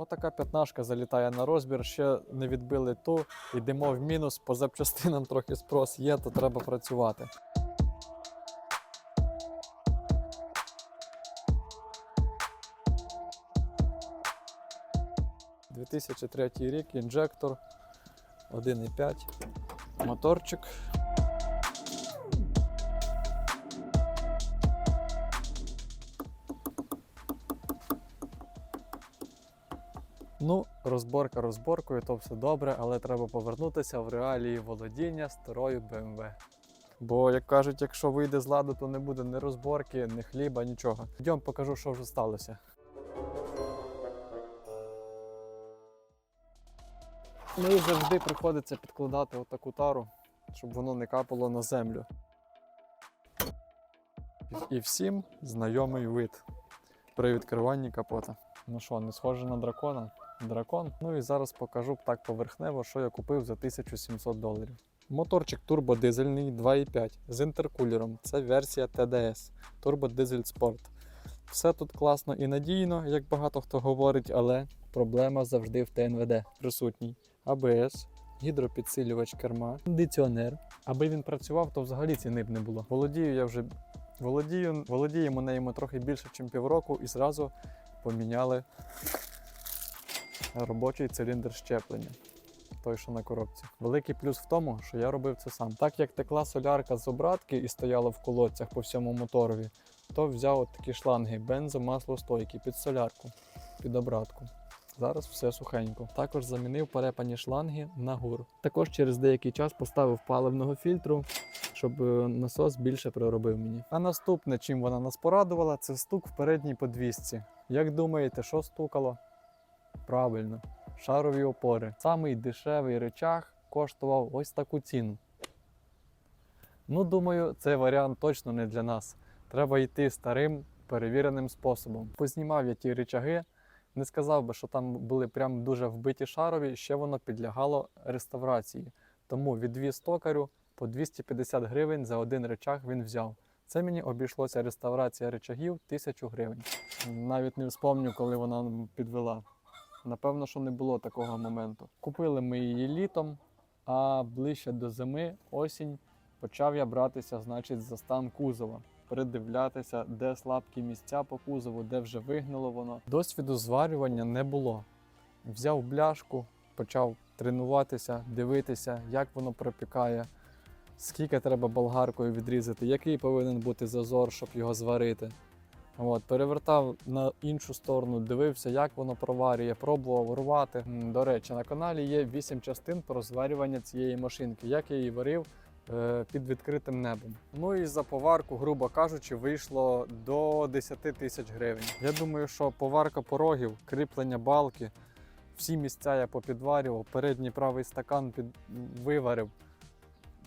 Отака п'ятнашка залітає на розбір, ще не відбили ту, йдемо в мінус, по запчастинам трохи спрос є, то треба працювати. – 2003 рік, інжектор 1,5, моторчик. Розборка розборкою, то все добре, але треба повернутися в реалії володіння старою BMW. Бо, як кажуть, якщо вийде з ладу, то не буде ні розборки, ні хліба, нічого. Йдемо покажу, що вже сталося. Ну і завжди приходиться підкладати отаку тару, щоб воно не капало на землю. І всім знайомий вид при відкриванні капота. Ну що, не схоже на дракона? Дракон. Ну і зараз покажу так поверхнево, що я купив за 1700 доларів. Моторчик турбодизельний 2,5 з інтеркулером. Це версія TDS Турбодизель Sport. Все тут класно і надійно, як багато хто говорить, але проблема завжди в ТНВД присутній. АБС, гідропідсилювач керма, кондиціонер. Аби він працював, то взагалі ціни б не було. Володію я вже володію, володіємо нею трохи більше, ніж півроку, і зразу поміняли робочий циліндр щеплення. Той, що на коробці. Великий плюс в тому, що я робив це сам. Так як текла солярка з обратки і стояла в колодцях по всьому моторові, то взяв от такі шланги бензо-маслостойкі під солярку, під обратку. Зараз все сухенько. Також замінив перепані шланги на гур. Також через деякий час поставив паливного фільтру, щоб е, насос більше проробив мені. А наступне, чим вона нас порадувала, це стук в передній подвісці. Як думаєте, що стукало? Правильно, шарові опори. Самий дешевий речах коштував ось таку ціну. Ну, думаю, цей варіант точно не для нас. Треба йти старим перевіреним способом. Познімав я ті речаги. Не сказав би, що там були прям дуже вбиті шарові, ще воно підлягало реставрації. Тому відвіз токарю по 250 гривень за один речах він взяв. Це мені обійшлося реставрація речагів 1000 гривень. Навіть не вспомню, коли вона підвела. Напевно, що не було такого моменту. Купили ми її літом, а ближче до зими, осінь, почав я братися, значить, за стан кузова, придивлятися, де слабкі місця по кузову, де вже вигнило воно. Досвіду зварювання не було. Взяв бляшку, почав тренуватися, дивитися, як воно пропікає, скільки треба болгаркою відрізати, який повинен бути зазор, щоб його зварити. От, перевертав на іншу сторону, дивився, як воно проварює, пробував рвати. До речі, на каналі є 8 частин про зварювання цієї машинки, як я її варив е, під відкритим небом. Ну і за поварку, грубо кажучи, вийшло до 10 тисяч гривень. Я думаю, що поварка порогів, кріплення балки, всі місця я попідварював, передній правий стакан під... виварив,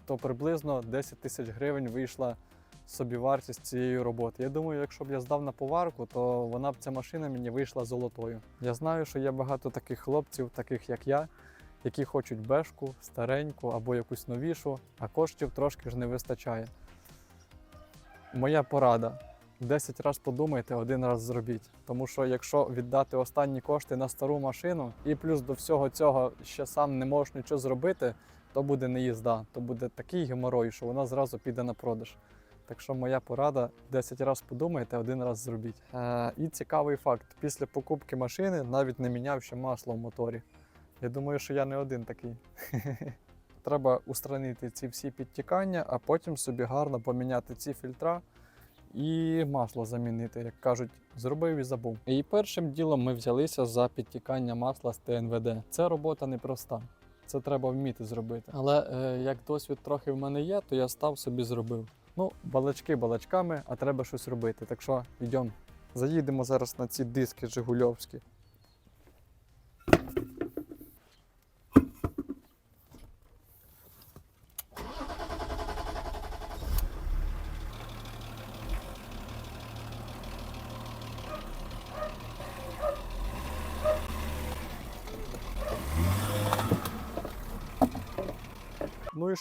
то приблизно 10 тисяч гривень вийшла собівартість цієї роботи. Я думаю, якщо б я здав на поварку, то вона б ця машина мені вийшла золотою. Я знаю, що є багато таких хлопців, таких як я, які хочуть бешку, стареньку або якусь новішу, а коштів трошки ж не вистачає. Моя порада. 10 разів подумайте, один раз зробіть. Тому що якщо віддати останні кошти на стару машину, і плюс до всього цього ще сам не можеш нічого зробити, то буде не їзда, то буде такий геморой, що вона зразу піде на продаж. Так що моя порада 10 разів подумайте, один раз зробіть. Е, і цікавий факт: після покупки машини навіть не міняв ще масло в моторі. Я думаю, що я не один такий. Треба устранити ці всі підтікання, а потім собі гарно поміняти ці фільтра і масло замінити, як кажуть, зробив і забув. І першим ділом ми взялися за підтікання масла з ТНВД. Це робота непроста. Це треба вміти зробити. Але е, як досвід трохи в мене є, то я став собі зробив. Ну, балачки балачками, а треба щось робити. Так що йдемо. Заїдемо зараз на ці диски Жигульовські.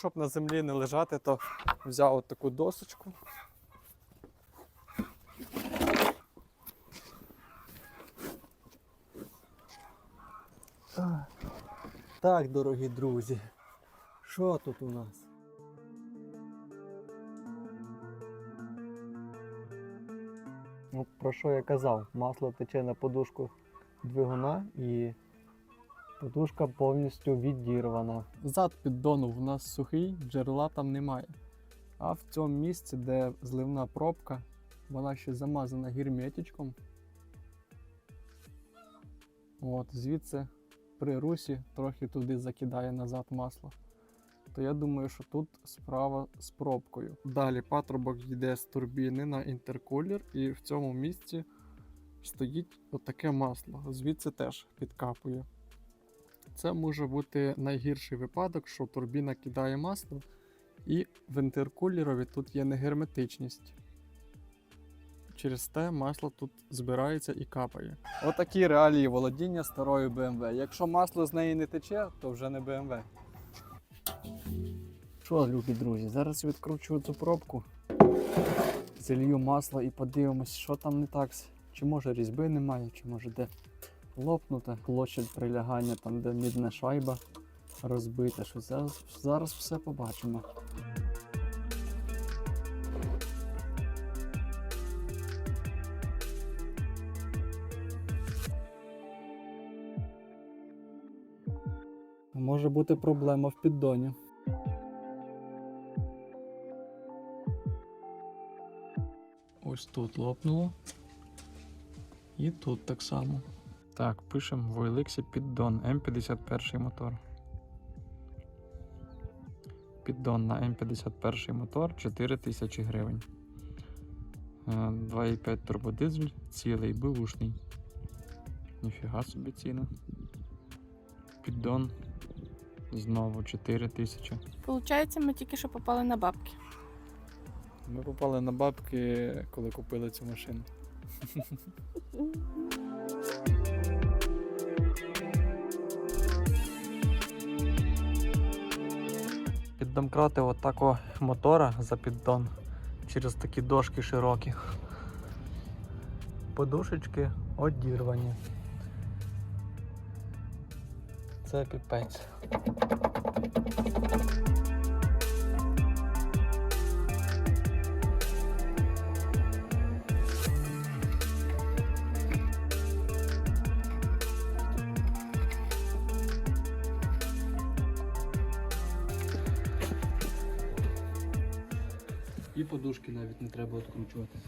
Щоб на землі не лежати, то взяв от таку досочку. Так, дорогі друзі, що тут у нас? Ну, про що я казав? Масло тече на подушку двигуна і подушка повністю відірвана. Зад піддону в нас сухий, джерела там немає. А в цьому місці, де зливна пробка, вона ще замазана герметичком. От, звідси при русі трохи туди закидає назад масло. То я думаю, що тут справа з пробкою. Далі патрубок йде з турбіни на інтеркулер, і в цьому місці стоїть отаке масло. Звідси теж підкапує. Це може бути найгірший випадок, що турбіна кидає масло, і в інтеркулерові тут є негерметичність. Через те масло тут збирається і капає. Отакі реалії володіння старою BMW. Якщо масло з неї не тече, то вже не BMW. Що, любі друзі, зараз відкручую цю пробку, залью масло і подивимось, що там не так. Чи може різьби немає, чи може де лопнута, площадь прилягання, там де мідна шайба розбита. Що зараз, зараз все побачимо. Може бути проблема в піддоні. Ось тут лопнуло. І тут так само. Так, пишемо в OLX піддон М51 мотор. Піддон на М51 мотор 4000 гривень. Е, 2,5 турбодизель, цілий бушний. Ніфіга собі ціна. Піддон знову 4000. Получається, ми тільки що попали на бабки. Ми попали на бабки, коли купили цю машину. Піддомкрати отако мотора за піддон через такі дошки широкі. Подушечки одірвані. Це піпець. І подушки навіть не треба відкручувати.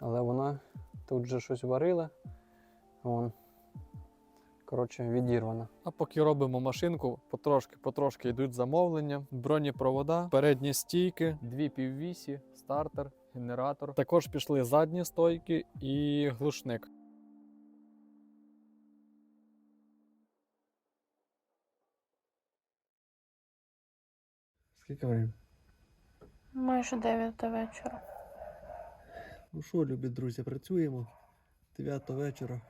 Але вона тут же щось варила. Вон. Коротше, відірвана. А поки робимо машинку, потрошки-потрошки йдуть замовлення, бронепровода, передні стійки, дві піввісі, стартер, генератор. Також пішли задні стойки і глушник. Скільки время? Майже 9 вечора. Ну що, любі друзі, працюємо 9 вечора.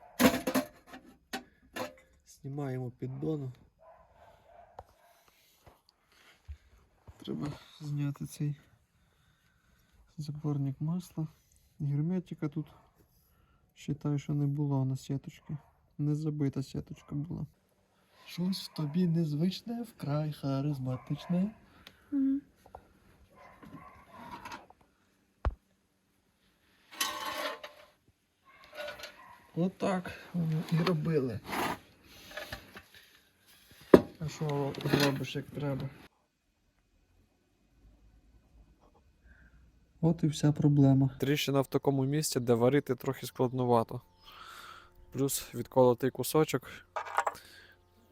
Знімаємо піддону. Треба зняти цей заборник масла. Герметика тут вважаю, що не було на сіточки. Не забита сіточка була. Щось в тобі незвичне, вкрай харизматичне. Отак воно і робили. А що зробиш як треба? От і вся проблема. Тріщина в такому місці, де варити трохи складновато. Плюс відколотий кусочок,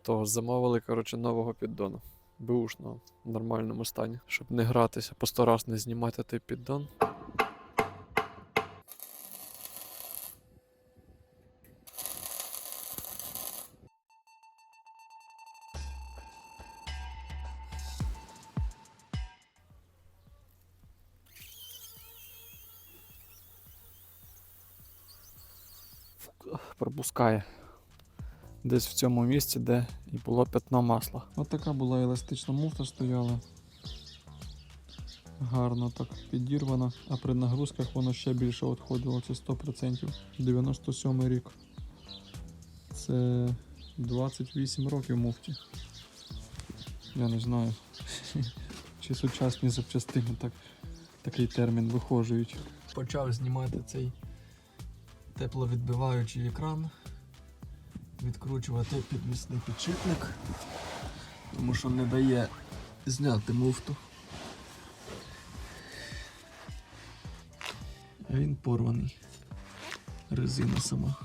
то замовили коротше, нового піддону. Бушного, в нормальному стані, щоб не гратися, по сто раз не знімати той піддон. пропускає. Десь в цьому місці, де і було пятно масла. Ось така була еластична муфта стояла. Гарно так підірвана, а при нагрузках воно ще більше відходило, це 100%. 97 рік. Це 28 років муфті. Я не знаю. Чи сучасні запчастини так, такий термін вихожують. Почав знімати цей тепловідбиваючий екран, відкручувати підвісний підшипник, тому що не дає зняти муфту. А він порваний. Резина сама.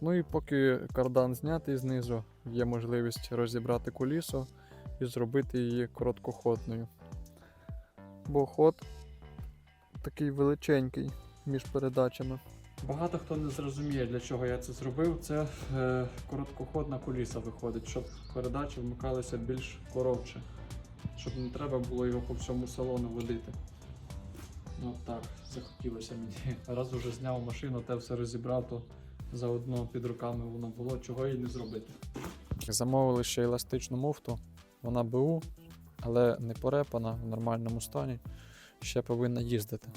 Ну і поки кардан знятий знизу, є можливість розібрати кулісу і зробити її короткоходною. Бо ход такий величенький між передачами. Багато хто не зрозуміє, для чого я це зробив. Це е, короткоходна куліса виходить, щоб передачі вмикалися більш коротше, щоб не треба було його по всьому салону водити. Ну так, захотілося мені. Раз уже зняв машину, те все розібрав, то заодно під руками воно було, чого і не зробити. Замовили ще еластичну муфту. Вона БУ, але не порепана в нормальному стані. Ще повинна їздити.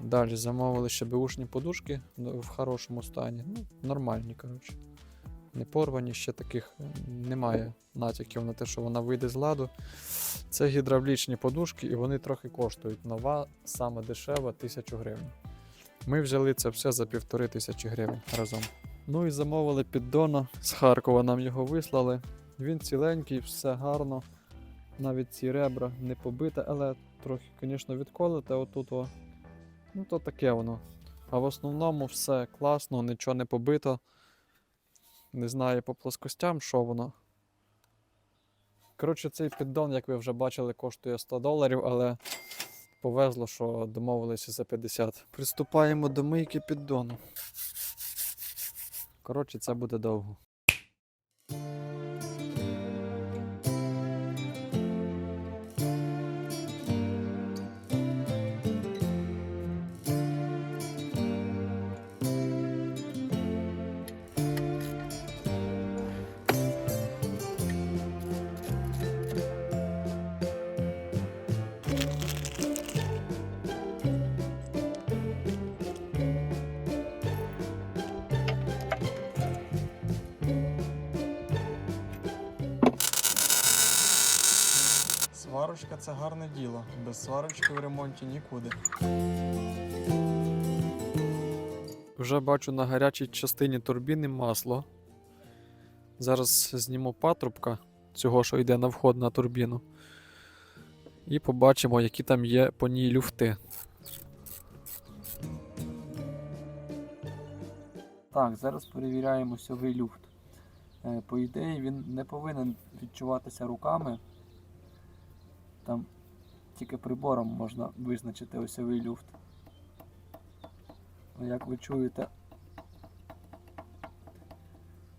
Далі замовили ще беушні подушки в хорошому стані. Ну, нормальні, коротше. Не порвані, ще таких немає натяків на те, що вона вийде з ладу. Це гідравлічні подушки, і вони трохи коштують. Нова, саме дешева, 1000 гривень. Ми взяли це все за півтори тисячі гривень разом. Ну і замовили піддона з Харкова, нам його вислали. Він ціленький, все гарно. Навіть ці ребра не побите, але трохи, звісно, відколите отут. О. Ну, то таке воно. А в основному все класно, нічого не побито. Не знаю по плоскостям, що воно. Коротше, цей піддон, як ви вже бачили, коштує 100 доларів, але повезло, що домовилися за 50. Приступаємо до мийки піддону. Коротше, це буде довго. Сварочка це гарне діло. Без сварочки в ремонті нікуди. Вже бачу на гарячій частині турбіни масло. Зараз зніму патрубка цього, що йде на вход на турбіну. І побачимо, які там є по ній люфти. Так, зараз перевіряємо сьовий люфт. Е, По ідеї, він не повинен відчуватися руками. Там тільки прибором можна визначити осьовий люфт. Ну, Як ви чуєте,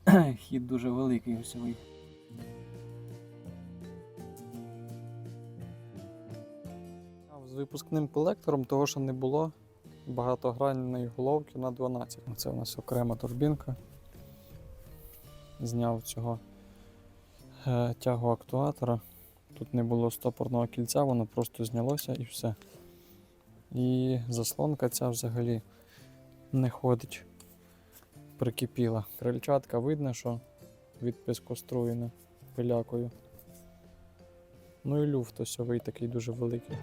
хід дуже великий осьовий. З випускним колектором того, що не було багатогранної головки на 12. Це у нас окрема турбінка. Зняв цього е, тягу актуатора. Тут не було стопорного кільця, воно просто знялося і все. І заслонка ця взагалі не ходить. Прикипіла. Крильчатка видно, що від піскоструєна пилякою. Ну і люфт осьовий такий дуже великий.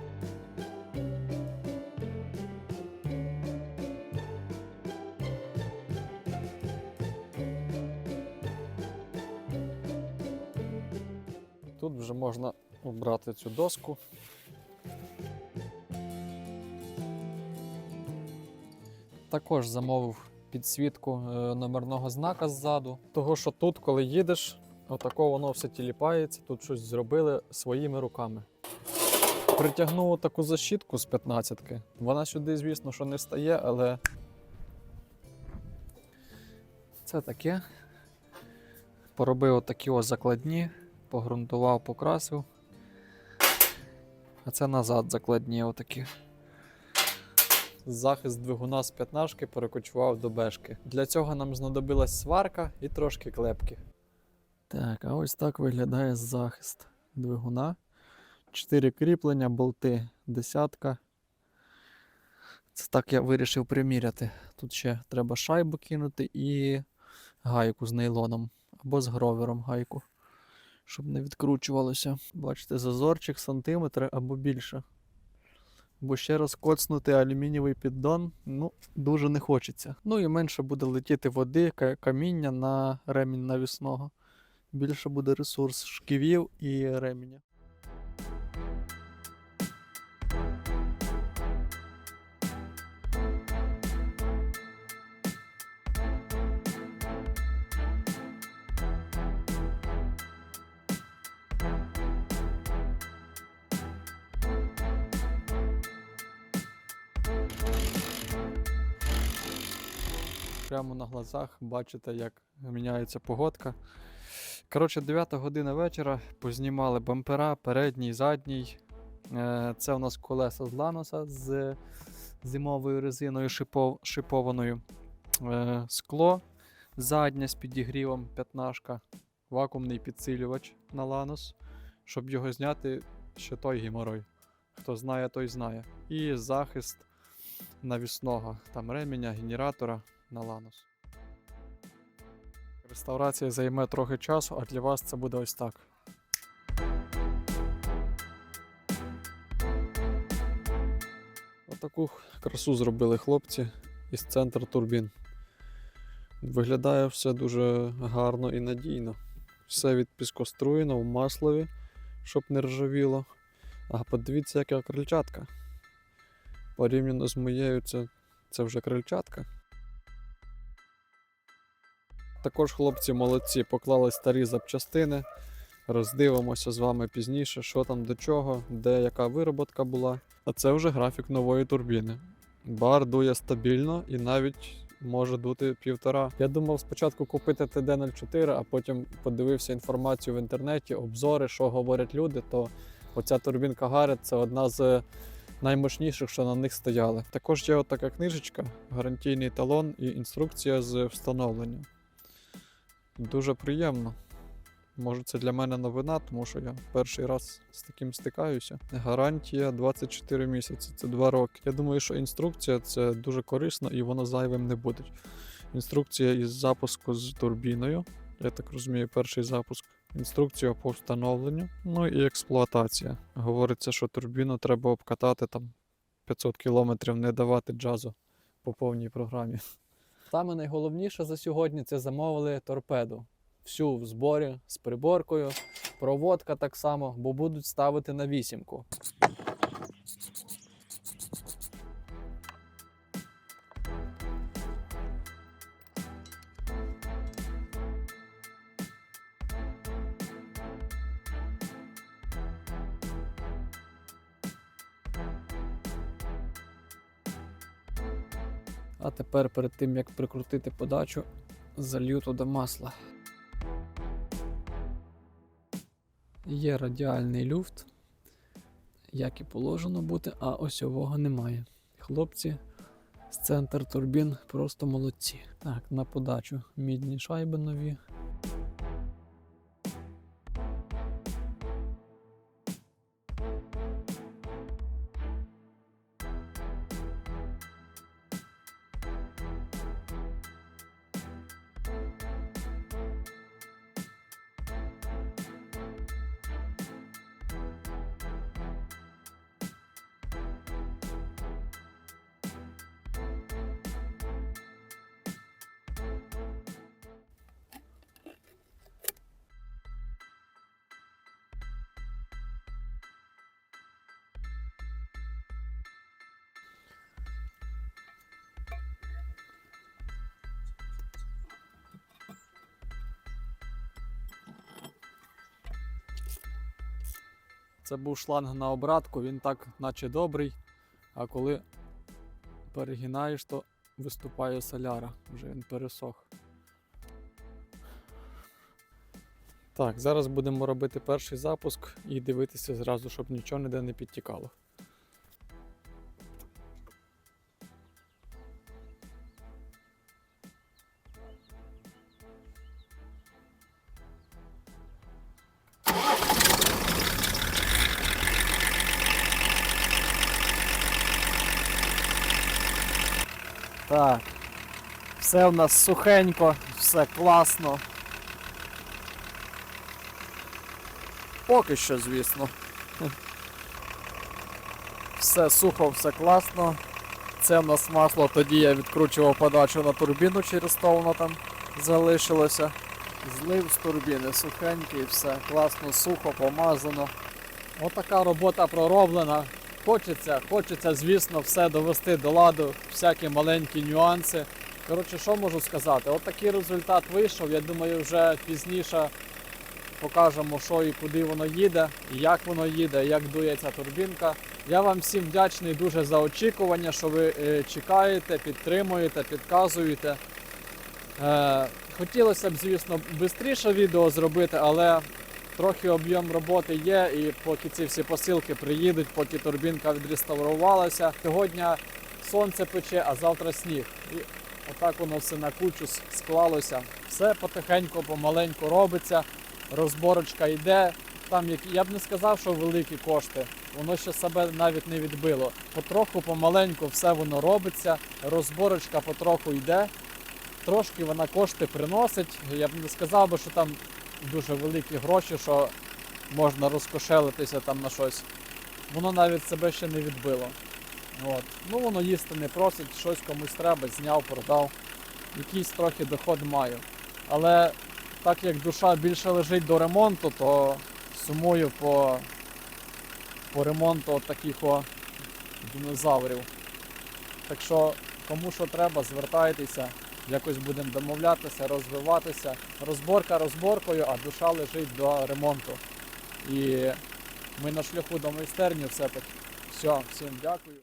Тут вже можна обрати цю доску. Також замовив підсвітку е, номерного знака ззаду. Того, що тут, коли їдеш, отако воно все тіліпається, тут щось зробили своїми руками. Притягнув таку защітку з 15-ки. Вона сюди, звісно, що не стає, але це таке. Поробив такі закладні, погрунтував, покрасив. А це назад закладні отакі. Захист двигуна з п'ятнашки перекочував до бешки. Для цього нам знадобилась сварка і трошки клепки. Так, а ось так виглядає захист двигуна. Чотири кріплення, болти, десятка. Це так я вирішив приміряти. Тут ще треба шайбу кинути і гайку з нейлоном або з гровером гайку, щоб не відкручувалося. Бачите, зазорчик сантиметр або більше. Бо ще раз коцнути алюмінієвий піддон ну, дуже не хочеться. Ну і менше буде летіти води, каміння на ремінь навісного. Більше буде ресурс шківів і ременя. Прямо на глазах бачите, як міняється погодка. Коротше, 9 година вечора познімали бампера, передній, задній. Е, Це у нас колеса з ланоса з зимовою резиною шипов, шипованою. Е, Скло заднє з підігрівом, п'ятнашка, вакуумний підсилювач на ланос. Щоб його зняти, ще той геморой. Хто знає, той знає. І захист навісного, там ременя, генератора на ланос. Реставрація займе трохи часу, а для вас це буде ось так. Отаку красу зробили хлопці із центр турбін. Виглядає все дуже гарно і надійно. Все відпіскоструєно в маслові, щоб не ржавіло. А подивіться, яка крильчатка. Порівняно з моєю, це, це вже крильчатка. Також хлопці молодці, поклали старі запчастини. Роздивимося з вами пізніше, що там до чого, де яка вироботка була. А це вже графік нової турбіни. Бар дує стабільно і навіть може дути півтора. Я думав спочатку купити TD04, а потім подивився інформацію в інтернеті, обзори, що говорять люди. То оця турбінка Гарет це одна з наймощніших, що на них стояли. Також є отака книжечка, гарантійний талон і інструкція з встановлення. Дуже приємно. Може, це для мене новина, тому що я перший раз з таким стикаюся. Гарантія 24 місяці, це 2 роки. Я думаю, що інструкція це дуже корисно і воно зайвим не буде. Інструкція із запуску з турбіною. Я так розумію, перший запуск. Інструкція по встановленню, ну і експлуатація. Говориться, що турбіну треба обкатати там 500 кілометрів, не давати джазу по повній програмі. Саме найголовніше за сьогодні це замовили торпеду. Всю в зборі з приборкою, проводка так само, бо будуть ставити на вісімку. Тепер перед тим як прикрутити подачу, залью туди масла. Є радіальний люфт, як і положено бути, а осьового немає. Хлопці з центр турбін просто молодці. Так, на подачу мідні шайби нові. Це був шланг на обратку, він так, наче добрий. А коли перегинаєш, то виступає соляра, вже він пересох. Так, зараз будемо робити перший запуск і дивитися зразу, щоб нічого ніде не підтікало. Так, Все в нас сухенько, все класно. Поки що, звісно. Все сухо, все класно. Це в нас масло, тоді я відкручував подачу на турбіну, через то воно там залишилося. Злив з турбіни сухенький, все класно, сухо, помазано. Отака робота пророблена. Хочеться, хочеться, звісно, все довести до ладу, всякі маленькі нюанси. Коротше, що можу сказати? От такий результат вийшов. Я думаю, вже пізніше покажемо, що і куди воно їде, і як воно їде, як дує ця турбінка. Я вам всім вдячний дуже за очікування, що ви е, чекаєте, підтримуєте, підказуєте. Е, хотілося б, звісно, швидше відео зробити, але трохи об'єм роботи є, і поки ці всі посилки приїдуть, поки турбінка відреставрувалася. Сьогодні сонце пече, а завтра сніг. І отак воно все на кучу склалося. Все потихеньку, помаленьку робиться, розборочка йде. Там я б не сказав, що великі кошти. Воно ще себе навіть не відбило. Потроху, помаленьку все воно робиться, розборочка потроху йде. Трошки вона кошти приносить. Я б не сказав би, що там дуже великі гроші, що можна розкошелитися там на щось. Воно навіть себе ще не відбило. От. Ну воно їсти не просить, щось комусь треба, зняв, продав. Якийсь трохи доход маю. Але так як душа більше лежить до ремонту, то сумую по, по ремонту таких о динозаврів. Так що, кому що треба, звертайтеся, якось будемо домовлятися, розвиватися. Розборка розборкою, а душа лежить до ремонту. І ми на шляху до майстерні все-таки. Все, всім дякую.